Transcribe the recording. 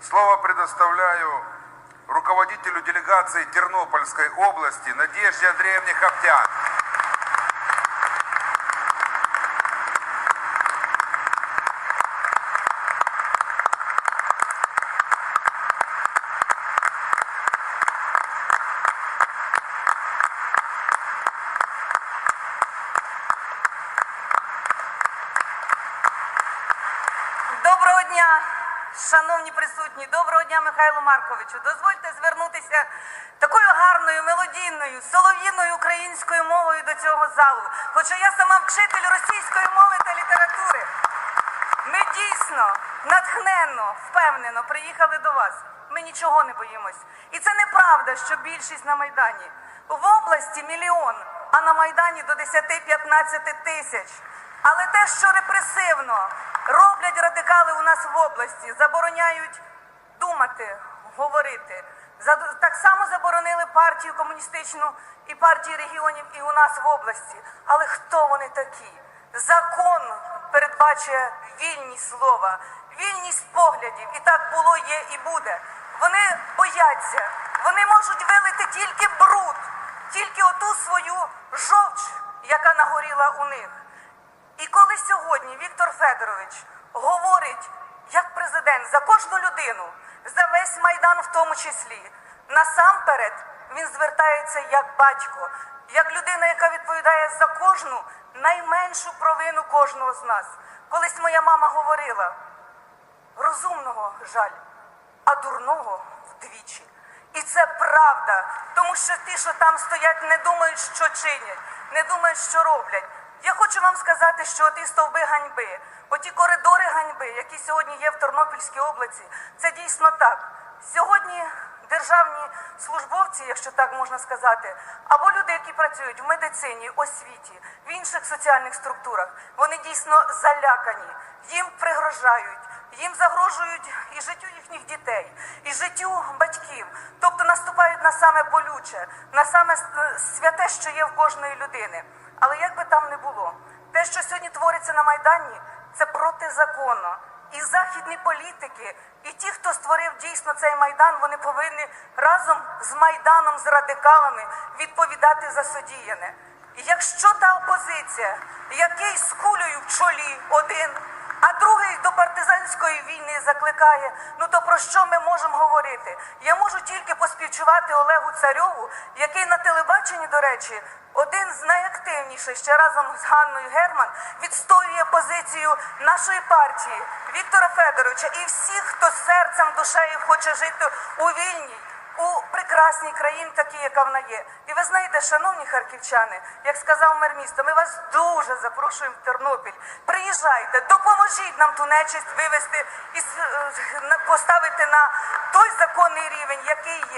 Слово предоставляю руководителю делегации Тернопольской области Надежде Андреевне Хаптян. Доброго дня, шановні присутні, доброго дня, Михайло Марковичу. Дозвольте звернутися такою гарною, мелодійною, солов'їною українською мовою до цього залу. Хоча я сама вчитель російської мови та літератури. Ми дійсно натхненно, впевнено приїхали до вас. Ми нічого не боїмось. І це неправда, що більшість на Майдані. В області мільйон, а на Майдані до 10-15 тисяч. Але те, що репресивно роблять радикали у нас в області, забороняють думати, говорити. Так само заборонили партію комуністичну і партії регіонів і у нас в області. Але хто вони такі? Закон передбачує вільність слова, вільність поглядів. І так було, є і буде. Вони бояться, вони можуть вилити тільки бруд, тільки оту свою жовч, яка нагоріла у них. Сьогодні Віктор Федорович говорить як президент за кожну людину, за весь майдан в тому числі, насамперед він звертається як батько, як людина, яка відповідає за кожну найменшу провину кожного з нас. Колись моя мама говорила: розумного жаль, а дурного вдвічі. І це правда, тому що ті, що там стоять, не думають, що чинять, не думають, що роблять. Я хочу вам сказати, що ті стовби ганьби, оті коридори ганьби, які сьогодні є в Тернопільській області, це дійсно так. Сьогодні державні службовці, якщо так можна сказати, або люди, які працюють в медицині, освіті, в інших соціальних структурах, вони дійсно залякані, їм пригрожають. Їм загрожують і життю їхніх дітей, і життю батьків. Тобто наступають на саме болюче, на саме святе, що є в кожної людини. Але як би там не було, те, що сьогодні твориться на Майдані, це протизаконно. І західні політики, і ті, хто створив дійсно цей майдан, вони повинні разом з майданом, з радикалами відповідати за содіяне. Якщо та опозиція, який з кулею в чолі один, партизанської війни закликає, ну то про що ми можемо говорити? Я можу тільки поспівчувати Олегу Царьову, який на телебаченні, до речі, один з найактивніших ще разом з Ганною Герман відстоює позицію нашої партії Віктора Федоровича і всіх, хто серцем, душею хоче жити у вільній. У прекрасній країні, такій, яка вона є. І ви знаєте, шановні харківчани, як сказав мер міста, ми вас дуже запрошуємо в Тернопіль. Приїжджайте, допоможіть нам ту нечисть вивести і е, поставити на той законний рівень, який є.